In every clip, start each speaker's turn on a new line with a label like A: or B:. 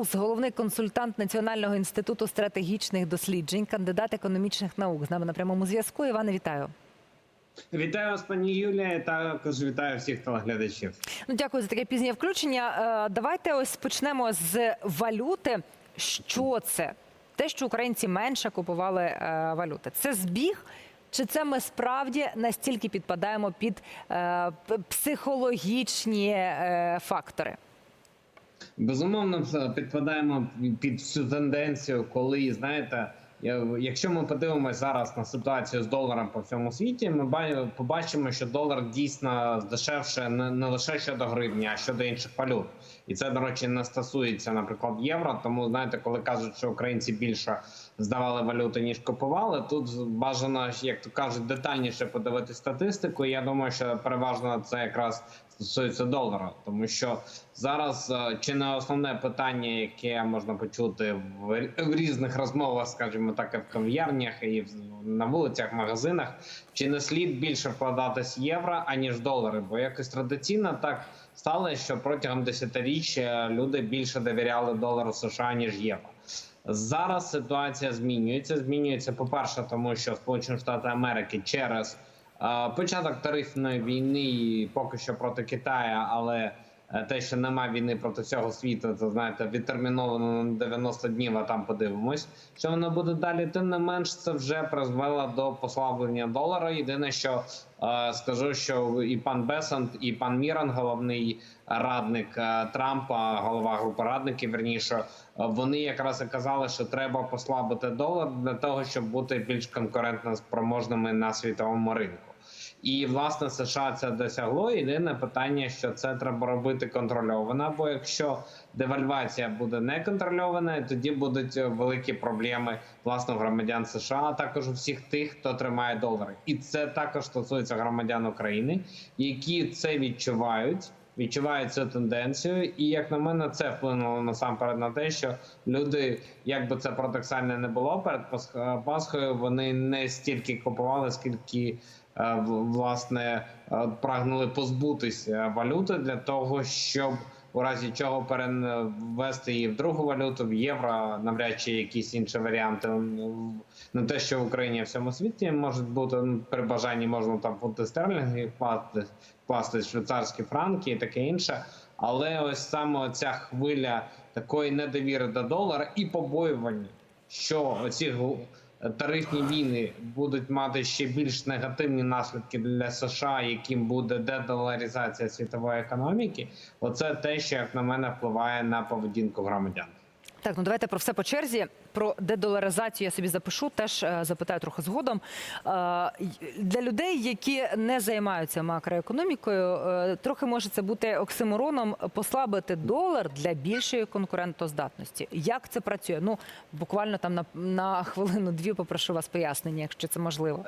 A: Маус, головний консультант Національного інституту стратегічних досліджень, кандидат економічних наук. З нами на прямому зв'язку. Іване, вітаю.
B: Вітаю вас, пані Юлія. і Також вітаю всіх телеглядачів.
A: Ну, дякую за таке пізнє включення. Е, Давайте ось почнемо з валюти. Що це? Те, що українці менше купували е, валюти. Це збіг. Чи це ми справді настільки підпадаємо під е, психологічні е, фактори?
B: Безумовно, підпадаємо під цю тенденцію, коли знаєте, якщо ми подивимося зараз на ситуацію з доларом по всьому світі, ми побачимо, що долар дійсно здешевше не лише щодо гривні, а щодо інших валют. І це, до речі, не стосується, наприклад, євро. Тому знаєте, коли кажуть, що українці більше здавали валюти ніж купували, тут бажано, як то кажуть, детальніше подивити статистику. Я думаю, що переважно це якраз стосується долара, тому що зараз е, чи не основне питання, яке можна почути в, різних розмовах, скажімо так, і в кав'ярнях і в- на вулицях, магазинах, чи не слід більше вкладатись євро аніж долари? Бо якось традиційно так сталося, що протягом десятиріччя люди більше довіряли долару США ніж євро. Зараз ситуація змінюється. Змінюється, по-перше, тому що Сполучені Штати Америки через початок тарифної війни поки що проти Китаю, але е, те, що немає війни проти всього світу, це знаєте, відтерміновано на 90 днів, а там подивимось, що воно буде далі. Тим не менш, це вже призвело до послаблення долара. Єдине, що е, скажу, що і пан Бесант, і пан Міран, головний радник е, Трампа, голова групи радників, верніше, вони якраз і казали, що треба послабити долар для того, щоб бути більш конкурентно спроможними на світовому ринку. І власне США це досягло. Єдине питання, що це треба робити контрольовано. Бо якщо девальвація буде не контрольована, тоді будуть е, великі проблеми власне громадян США, а також у всіх тих, хто тримає долари. І це також стосується громадян України, які це відчувають. Відчувають цю тенденцію, і як на мене, це вплинуло насамперед на те, що люди, як би це парадоксально не було перед Пасх- Пасхою, вони не стільки купували, скільки е, власне е, прагнули позбутися валюти для того, щоб у разі чого перевести її в другу валюту, в євро, навряд чи якісь інші варіанти. Не те, що в Україні в всьому світі можуть бути при бажанні можна там фунти стерлінги вкласти, вкласти швейцарські франки і таке інше. Але ось саме ця хвиля такої недовіри до долара і побоювання, що ці тарифні війни будуть мати ще більш негативні наслідки для США, яким буде дедоларизація світової економіки. Оце те, що як на мене впливає на поведінку громадян.
A: Так, ну давайте про все по черзі. Про дедоларизацію я собі запишу, теж е, запитаю трохи згодом. Е, для людей, які не займаються макроекономікою, е, трохи може це бути оксимороном послабити долар для більшої конкурентоздатності. Як це працює? Ну буквально там на, на хвилину-дві попрошу вас пояснення, якщо це можливо.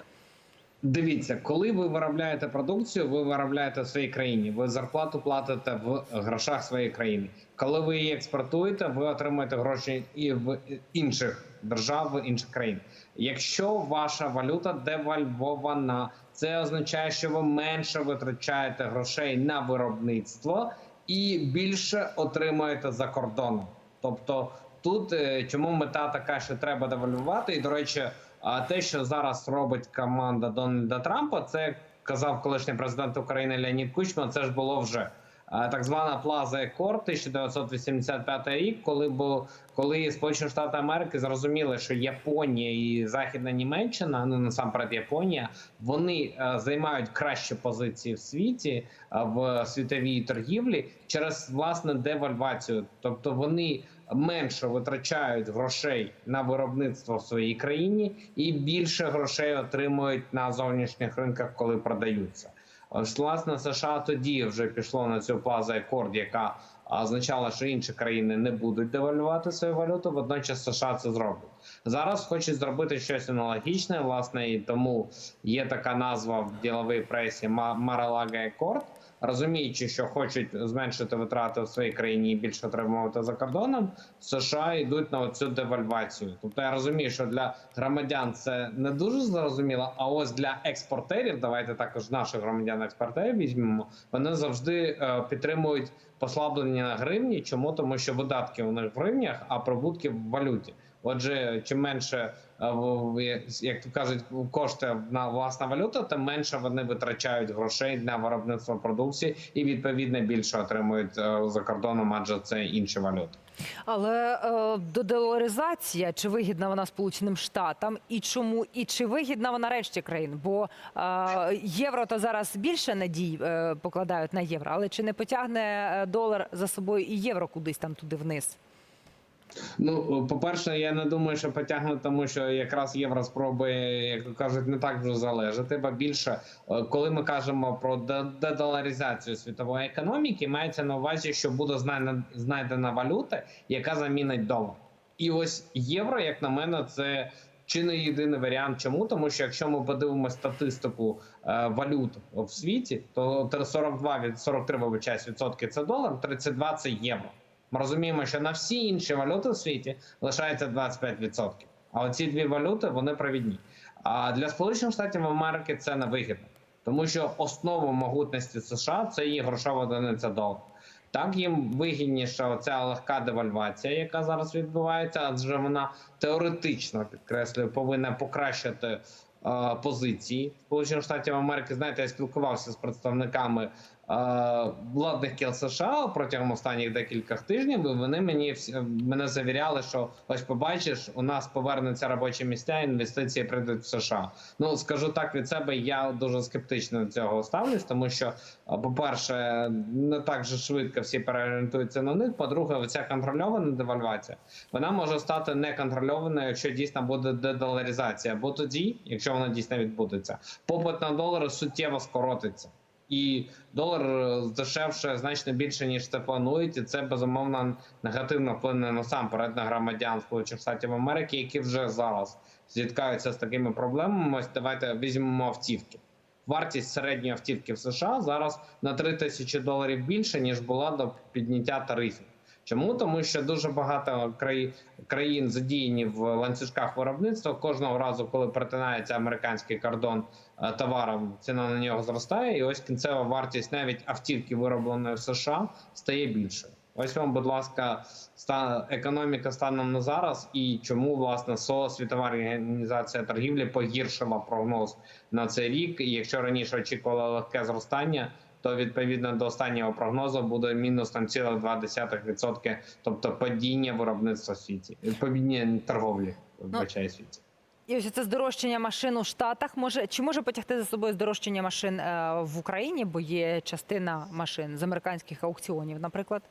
B: Дивіться, коли ви виробляєте продукцію, ви виробляєте в своїй країні. Ви зарплату платите в грошах своєї країни. Коли ви її експортуєте, ви отримуєте гроші і в інших держав, в інших країн. Якщо ваша валюта девальвована, це означає, що ви менше витрачаєте грошей на виробництво і більше отримуєте за кордоном. Тобто тут е, чому мета така, що треба девальвувати, і до речі. А те, що зараз робить команда Дональда Трампа, це казав колишній президент України Леонід Кучма. Це ж було вже так звана Плаза Екор 1985 рік, коли був коли Сполучені Штати Америки зрозуміли, що Японія і Західна Німеччина, ну насамперед Японія, вони е, займають кращі позиції в світі е, в світовій торгівлі через власне девальвацію, тобто вони менше витрачають грошей на виробництво в своїй країні і більше грошей отримують на зовнішніх ринках, коли продаються. Ось власне США тоді вже пішло на цю плазу екорд, яка означала, що інші країни не будуть девальвувати свою валюту. Водночас США це зроблять. Зараз хочуть зробити щось аналогічне, власне, і тому є така назва в діловій пресі Маралага Екорд. Розуміючи, що хочуть зменшити витрати в своїй країні і більше отримувати за кордоном, США йдуть на цю девальвацію. Тобто я розумію, що для громадян це не дуже зрозуміло. А ось для експортерів, давайте також наших громадян-експортерів візьмемо. Вони завжди е, підтримують послаблення на гривні. Чому тому, що видатки у них в гривнях, а прибутки в валюті. Отже, чим менше е, як то кажуть, коштує на власна валюта, тим менше вони витрачають грошей для виробництва продукції і відповідно більше отримують е, за кордоном, адже це інші валюти.
A: Але е, додоларизація, чи вигідна вона Сполученим Штатам, і чому, і чи вигідна вона решті країн? Бо е, євро то зараз більше надій е, покладають на євро, але чи не потягне е, долар за собою і євро кудись там туди вниз?
B: Ну, по-перше, я не думаю, що потягне, тому що якраз євро спробує, як кажуть, не так вже залежати. Бо більше, е, коли ми кажемо про де- дедоларизацію світової економіки, мається на увазі, що буде знайдена, знайдена валюта, яка замінить долар. І ось євро, як на мене, це чи не єдиний варіант. Чому? Тому що якщо ми подивимося статистику е, валют в світі, то 42 від 43 вибачаюсь, відсотки це долар, 32 це євро. Ми розуміємо, що на всі інші валюти в світі лишається 25%. А оці дві валюти вони провідні. А для Сполучених Штатів Америки це не вигідно, тому що основа могутності США це її грошова одиниця долар. Так їм вигідніша оця легка девальвація, яка зараз відбувається, адже вона теоретично підкреслюю, повинна покращити е, позиції Сполучених Штатів Америки. Знаєте, я спілкувався з представниками владних кіл США протягом останніх декількох тижнів. І вони мені мене завіряли, що ось побачиш, у нас повернуться робочі місця, інвестиції прийдуть в США. Ну скажу так від себе, я дуже скептично до цього ставлюсь, тому що, по-перше, не так же швидко всі переорієнтуються на них. По-друге, ця контрольована девальвація вона може стати неконтрольованою, якщо дійсно буде дедоларизація. Бо тоді, якщо вона дійсно відбудеться, попит на долари суттєво скоротиться. І долар е, здешевше значно більше ніж це планують, і це безумовно негативно вплине насамперед на громадян Сполучених Штатів Америки, які вже зараз зіткаються з такими проблемами. Ось давайте візьмемо автівки. Вартість середньої автівки в США зараз на 3 тисячі доларів більше ніж була до підняття тарифів. Чому тому, що дуже багато країн задіяні в ланцюжках виробництва кожного разу, коли перетинається американський кордон е, товаром, ціна на нього зростає, і ось кінцева вартість навіть автівки, виробленої в США, стає більшою. Ось вам, будь ласка, економіка станом на зараз, і чому власне СО Світова організація торгівлі погіршила прогноз на цей рік. І якщо раніше очікували легке зростання, то відповідно до останнього прогнозу буде мінус там цілих 2%, тобто падіння виробництва в світі, падіння торговлі вибачаю, в світі.
A: І ось це здорожчання машин у Штатах може чи може потягти за собою здорожчання машин е, в Україні, бо є частина машин з американських аукціонів, наприклад.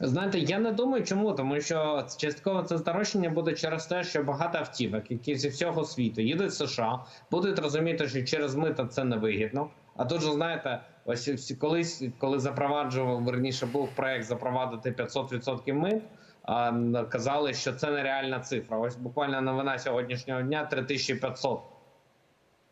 B: Знаєте, я не думаю, чому, тому що частково це здорожчання буде через те, що багато автівок, які зі всього світу їдуть в США, будуть розуміти, що через мита це невигідно. А тут же знаєте, ось всі колись, коли запроваджував верніше, був проект запровадити 500% мит. Казали, що це нереальна цифра. Ось буквально новина сьогоднішнього дня 3500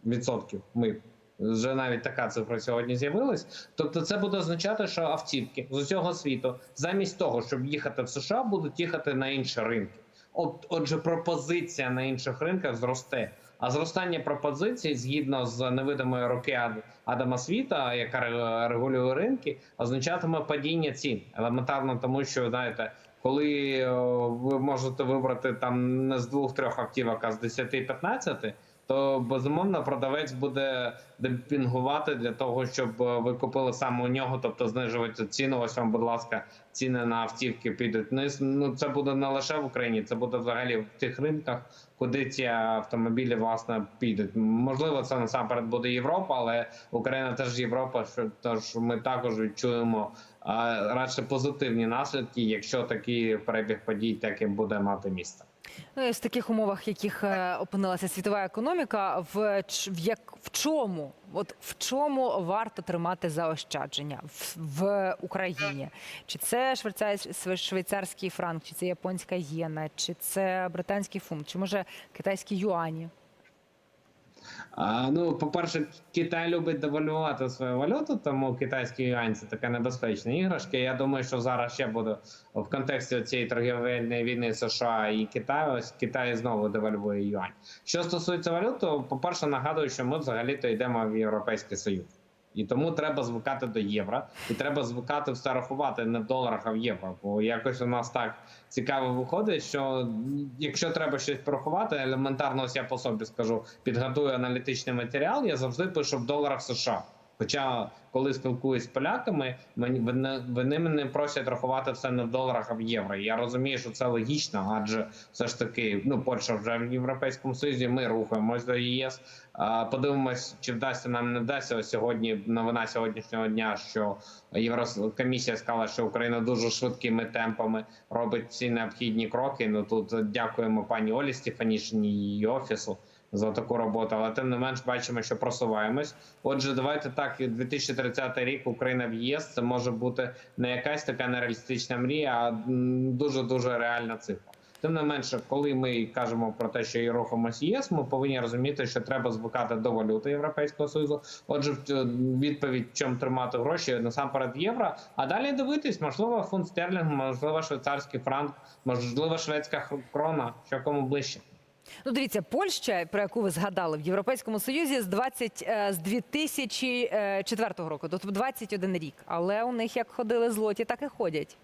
B: відсотків мит. Вже навіть така цифра сьогодні з'явилась. Тобто, це буде означати, що автівки з усього світу, замість того, щоб їхати в США, будуть їхати на інші ринки. От, отже, пропозиція на інших ринках зросте. А зростання пропозицій, згідно з невидимої руки Ад- Адама Світа, яка регулює ринки, означатиме падіння цін. Елементарно, тому що знаєте, коли ви можете вибрати там не з двох-трьох автівок, а з 10-15, то безумовно продавець буде демпінгувати для того, щоб е, ви купили саме у нього, тобто знижувати ціну. Ось вам, будь ласка, ціни на автівки підуть вниз. Ну це буде не лише в Україні, це буде взагалі в тих ринках, куди ці автомобілі власне підуть. Можливо, це насамперед буде Європа, але Україна теж Європа. Що тож ми також відчуємо радше позитивні наслідки, якщо такий перебіг подій таким буде мати місце.
A: Ну, в таких умовах, в яких е, опинилася світова економіка, в, в як в чому, от в чому варто тримати заощадження в, в Україні? Чи це швейцарський франк, чи це японська єна, чи це британський фунт, чи може китайські юані?
B: А, ну, по-перше, Китай любить девальвувати свою валюту, тому китайський юань це така небезпечна іграшка. Я думаю, що зараз ще буде в контексті цієї торгівельної війни США і Китаю. Ось Китай знову девальвує юань. Що стосується валют, то, по-перше, нагадую, що ми взагалі-то йдемо в Європейський Союз. І тому треба звикати до євро, і треба звикати все рахувати не в доларах, а в євро. Бо якось у нас так цікаво виходить, що якщо треба щось порахувати, елементарно ось я по собі скажу, підготую аналітичний матеріал, я завжди пишу в доларах США. Хоча, коли спілкуюсь з поляками, мені вони, мене просять рахувати все не в доларах, а в євро. Я розумію, що це логічно, адже все ж таки, ну Польща вже в Європейському Союзі. Ми рухаємось до ЄС. Подивимось, чи вдасться нам не вдасться. Ось сьогодні новина сьогоднішнього дня, що Єврокомісія сказала, що Україна дуже швидкими темпами робить всі необхідні кроки. Ну тут дякуємо пані Олі Стефанішині і офісу за таку роботу, але тим не менш бачимо, що просуваємось. Отже, давайте так, 2030 рік Україна в ЄС це може бути не якась така нереалістична мрія, а дуже дуже реальна цифра. Тим не менше, коли ми кажемо про те, що і рухаємось в ЄС, ми повинні розуміти, що треба звикати до валюти Європейського союзу. Отже, в- відповідь, чому тримати гроші насамперед євро. А далі дивитись, можливо, фунт стерлінг, можливо, швейцарський франк, можливо, шведська крона, що кому ближче.
A: Ну, дивіться, Польща, про яку ви згадали в Європейському Союзі з 20, е, з 2004 року, тобто 21 рік. Але у них як ходили злоті, так і ходять.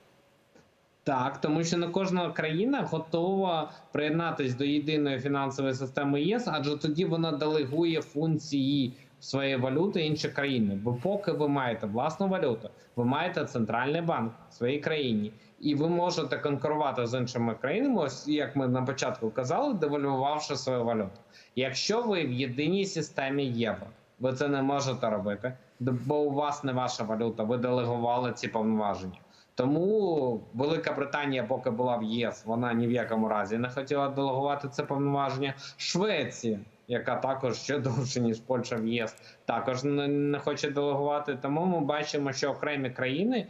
B: Так, тому що не кожна країна готова приєднатись до єдиної фінансової системи ЄС, адже тоді вона делегує функції своєї валюти інші країни. Бо поки ви маєте власну валюту, ви маєте центральний банк в своїй країні, і ви можете конкурувати з іншими країнами, ось як ми на початку казали, девальвувавши свою валюту. Якщо ви в єдиній системі євро, ви це не можете робити, бо у вас не ваша валюта, ви делегували ці повноваження. Тому Велика Британія, поки була в ЄС, вона ні в якому разі не хотіла делегувати це повноваження. Швеція, яка також ще довше ніж Польща в ЄС, також не, хоче делегувати. Тому ми бачимо, що окремі країни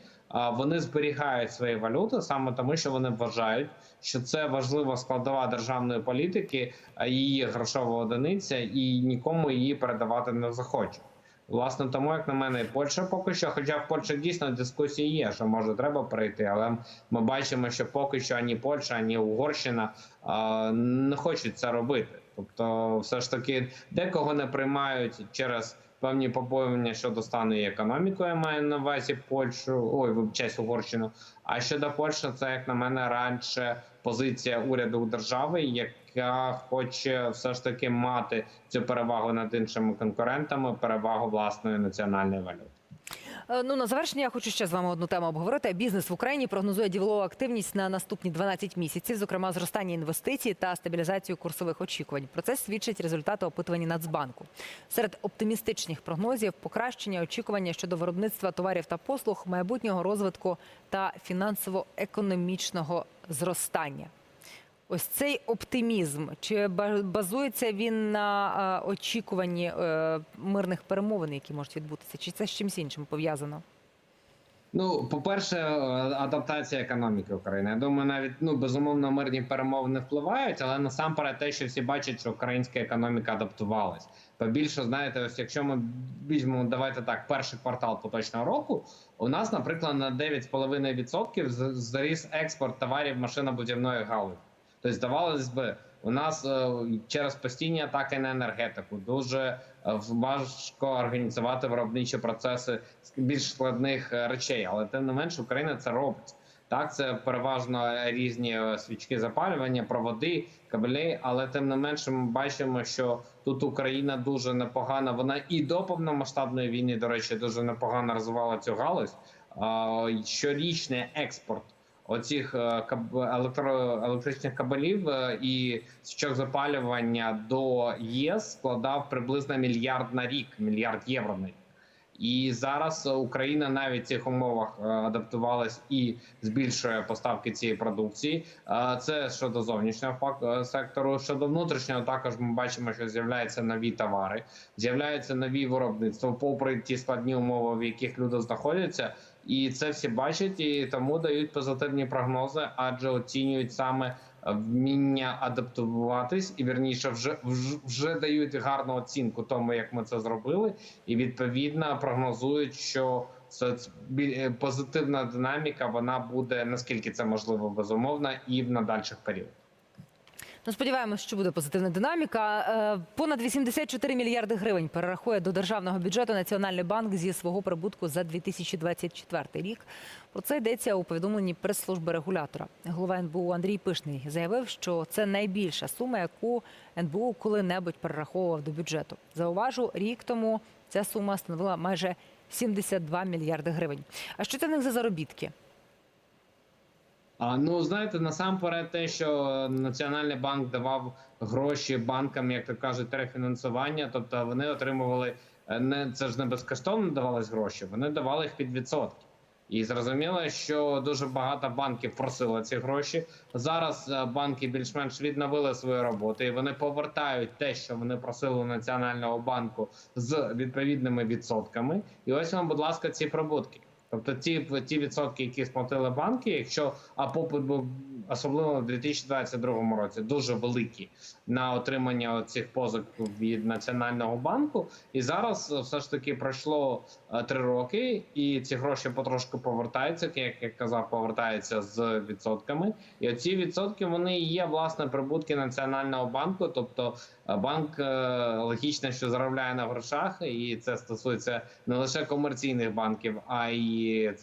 B: вони зберігають свої валюти саме тому, що вони вважають, що це важлива складова державної політики, а її грошова одиниця, і нікому її передавати не захоче. Власне, тому, як на мене, і Польща поки що, хоча в Польщі дійсно дискусії є, що може треба прийти, але ми бачимо, що поки що ані Польща, ані Угорщина не хочуть це робити. Тобто, все ж таки, декого не приймають через певні побоювання щодо стану і економікою, я маю на увазі Польщу, ой, вибачаюсь, Угорщину. А щодо Польщі, це як на мене раніше позиція уряду держави, яка хоче все ж таки мати цю перевагу над іншими конкурентами, перевагу власної національної валюти.
A: Е, Ну на завершення я хочу ще з вами одну тему обговорити. Бізнес в Україні прогнозує ділову активність на наступні 12 місяців, зокрема зростання інвестицій та стабілізацію курсових очікувань. Про це свідчать результати опитування Нацбанку. Серед оптимістичних прогнозів покращення очікування щодо виробництва товарів та послуг, майбутнього розвитку та фінансово-економічного зростання. Ось цей оптимізм чи ба- базується він на е, очікуванні е, мирних перемовин, які можуть відбутися, чи це з чимось іншим пов'язано?
B: Ну, по-перше, е, адаптація економіки України. Я думаю, навіть ну безумовно мирні перемовини впливають, але насамперед те, що всі бачать, що українська економіка адаптувалась. Побільше знаєте, ось якщо ми візьмемо, давайте так, перший квартал поточного року, у нас, наприклад, на 9,5% з- зріс експорт товарів машинобудівної галузі. Тобто, здавалось би, у нас е, через постійні атаки на енергетику дуже е, важко організувати виробничі процеси більш складних е, речей, але тим не менш Україна це робить. Так, це переважно різні свічки запалювання, проводи, кабелі, але тим не менше ми бачимо, що тут Україна дуже непогана. Вона і до повномасштабної війни, до речі, дуже непогано розвивала цю галузь. Щорічний експорт оцих е, електро, електричних кабелів е, і свічок запалювання до ЄС складав приблизно мільярд на рік, мільярд євро на рік. І зараз Україна навіть в цих умовах е, адаптувалась і збільшує поставки цієї продукції. Це щодо зовнішнього сектору. Щодо внутрішнього, також ми бачимо, що з'являються нові товари, з'являються нові виробництва. Попри ті складні умови, в яких люди знаходяться, і це всі бачать, і тому дають позитивні прогнози, адже оцінюють саме е, вміння адаптуватись, і вірніше вже вже, дають гарну оцінку тому, як ми це зробили, і відповідно прогнозують, що це позитивна динаміка вона буде наскільки це можливо безумовно, і в надальших періодах.
A: Ну, сподіваємось, що буде позитивна динаміка. Е, Понад 84 мільярди гривень перерахує до державного бюджету Національний банк зі свого прибутку за 2024 рік. Про це йдеться у повідомленні прес-служби регулятора. Голова НБУ Андрій Пишний заявив, що це найбільша сума, яку НБУ коли-небудь перераховував до бюджету. Зауважу, рік тому ця сума становила майже 72 мільярди гривень. А що це в них за заробітки?
B: Ну знаєте, насамперед, те, що Національний банк давав гроші банкам, як то кажуть, рефінансування, тобто вони отримували е, не це ж не безкоштовно давались гроші, вони давали їх під відсотки. І зрозуміло, що дуже багато банків просили ці гроші. Зараз е, банки більш-менш відновили свою роботу, і вони повертають те, що вони просили національного банку з відповідними відсотками. І ось вам, будь ласка, ці прибутки. Тобто ті, ті відсотки, які сплатили банки, якщо а попит був особливо в 2022 році дуже великий на отримання цих позик від національного банку, і зараз все ж таки пройшло е, три роки, і ці гроші потрошку повертаються, як я казав, повертаються з відсотками. І оці відсотки вони є власне прибутки національного банку. Тобто банк е, логічно, що заробляє на грошах, і це стосується не лише комерційних банків, а й е,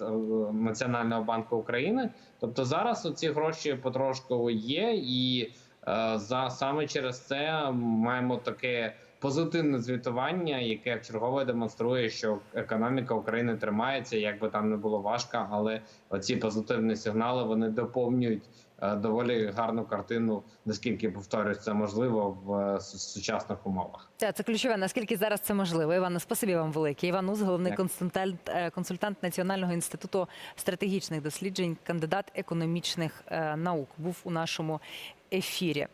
B: Національного банку України. Тобто зараз ці гроші потрошку є, і е, за саме через це маємо таке позитивне звітування, яке чергове демонструє, що економіка України тримається, як би там не було важко, але оці позитивні сигнали вони доповнюють е, доволі гарну картину, наскільки повторюсь, це можливо в е, сучасних умовах.
A: Це, це ключове. Наскільки зараз це можливо? Івана, спасибі вам велике. Іван Уз, головний консультант, е, консультант Національного інституту стратегічних досліджень, кандидат економічних наук, був у нашому ефірі.